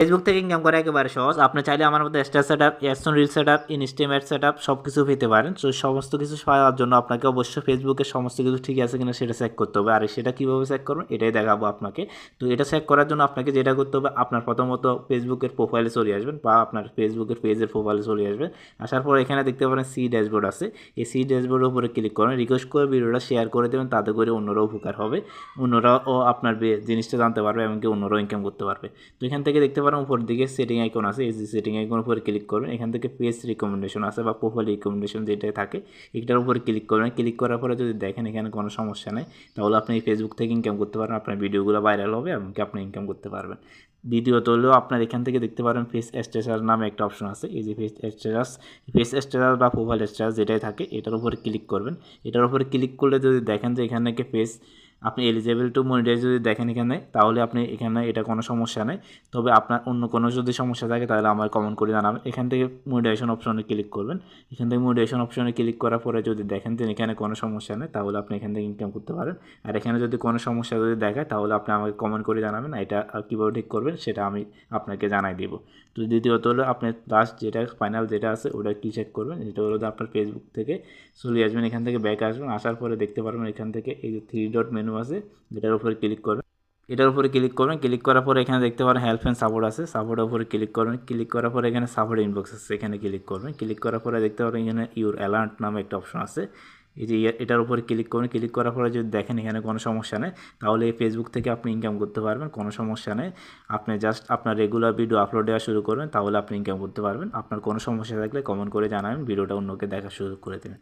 Facebook থেকে income করা একেবারে সহজ। আপনি চাইলে আমার মধ্যে star set up AdSense reel set up ইনস্টিমেট set up সব কিছু পেতে পারেন। তো সমস্ত কিছু পাওয়ার জন্য আপনাকে অবশ্যই ফেসবুকের সমস্ত কিছু ঠিক আছে কিনা সেটা চেক করতে হবে। আর সেটা কীভাবে চেক করবেন এটাই দেখাবো আপনাকে। তো এটা চেক করার জন্য আপনাকে যেটা করতে হবে, আপনার প্রথমত ফেসবুকের প্রোফাইলে চলে আসবেন বা আপনার ফেসবুকের পেজের প্রোফাইলে চলে আসবেন। আসার পর এখানে দেখতে পারেন সি ড্যাশবোর্ড আছে। এই সি ড্যাশবোর্ডের উপরে ক্লিক করেন রিকোয়েস্ট করে ভিডিওটা শেয়ার করে দেবেন, তাতে করে অন্যরাও উপকার হবে। অন্যরাও আপনার জিনিসটা জানতে পারবে এমনকি অন্যরাও ইনকাম করতে পারবে। তো এখান থেকে দেখতে পারেন উপর দিকে সেটিং আইকন আছে, এই সেটিং আইকন উপরে ক্লিক করবেন, এখান থেকে পেজ রিকমেন্ডেশন আছে বা প্রোফাইল রিকমেন্ডেশন যেটা থাকে, এটার উপরে ক্লিক করবেন ক্লিক করার পরে যদি দেখেন এখানে কোনো সমস্যা নেই, তাহলে আপনি ফেসবুক থেকে ইনকাম করতে পারবেন, আপনার ভিডিওগুলো ভাইরাল হবে এমনকি আপনি ইনকাম করতে পারবেন। দ্বিতীয়ত হলেও আপনার এখান থেকে দেখতে পারেন ফেস স্ট্যাটাস নামে একটা অপশন আছে, এই যে ফেস স্ট্যাটাস ফেস স্ট্যাটাস বা প্রোফাইল স্ট্যাটাস যেটাই থাকে, এটার উপরে ক্লিক করবেন, এটার উপরে ক্লিক করলে যদি দেখেন যে এখানে ফেস আপনি এলিজেবল টু মনিটাইজ যদি দেখেন এখানে, তাহলে আপনি এখানে এটা কোনো সমস্যা নেই। তবে আপনার অন্য কোনো যদি সমস্যা থাকে, তাহলে আমার কমেন্ট করে জানাবেন। এখান থেকে মনিটাইজেশন অপশনে ক্লিক করবেন। এখান থেকে মনিটাইজেশন অপশনে ক্লিক করার পরে যদি দেখেন যে এখানে কোনো সমস্যা নেই, তাহলে আপনি এখান থেকে ইনকাম করতে পারেন। আর এখানে যদি কোনো সমস্যা যদি দেখায়, তাহলে আপনি আমাকে কমেন্ট করে জানাবেন। এটা কীভাবে ঠিক করবেন, সেটা আমি আপনাকে জানাই দেবো। তো দ্বিতীয়ত হলো, আপনি লাস্ট যেটা ফাইনাল যেটা আছে, ওটা কী চেক করবেন? যেটা হলো আপনার ফেসবুক থেকে চলে আসবেন। এখান থেকে ব্যাক আসবেন। আসার পরে দেখতে পারবেন এখান থেকে এই যে থ্রি ডট মেনু আছে, যেটার উপরে ক্লিক করবেন। এটার উপরে ক্লিক করবেন ক্লিক করার পরে এখানে দেখতে পারেন হেল্প অ্যান্ড সাপোর্ট আছে। সাপোর্টের উপরে ক্লিক করবেন ক্লিক করার পরে এখানে সাপোর্ট ইনবক্স আছে, এখানে ক্লিক করবেন। ক্লিক করার পরে দেখতে পারেন এখানে ইউর অ্যালার্ট নামে একটা অপশন আছে। এই যে এটার উপরে ক্লিক করবেন ক্লিক করার পরে যদি দেখেন এখানে কোনো সমস্যা নেই, তাহলে এই ফেসবুক থেকে আপনি ইনকাম করতে পারবেন, কোনো সমস্যা নেই। আপনি জাস্ট আপনার রেগুলার ভিডিও আপলোড দেওয়া শুরু করবেন, তাহলে আপনি ইনকাম করতে পারবেন। আপনার কোনো সমস্যা থাকলে কমেন্ট করে জানাবেন ভিডিওটা অন্যকে দেখা শুরু করে দেবেন।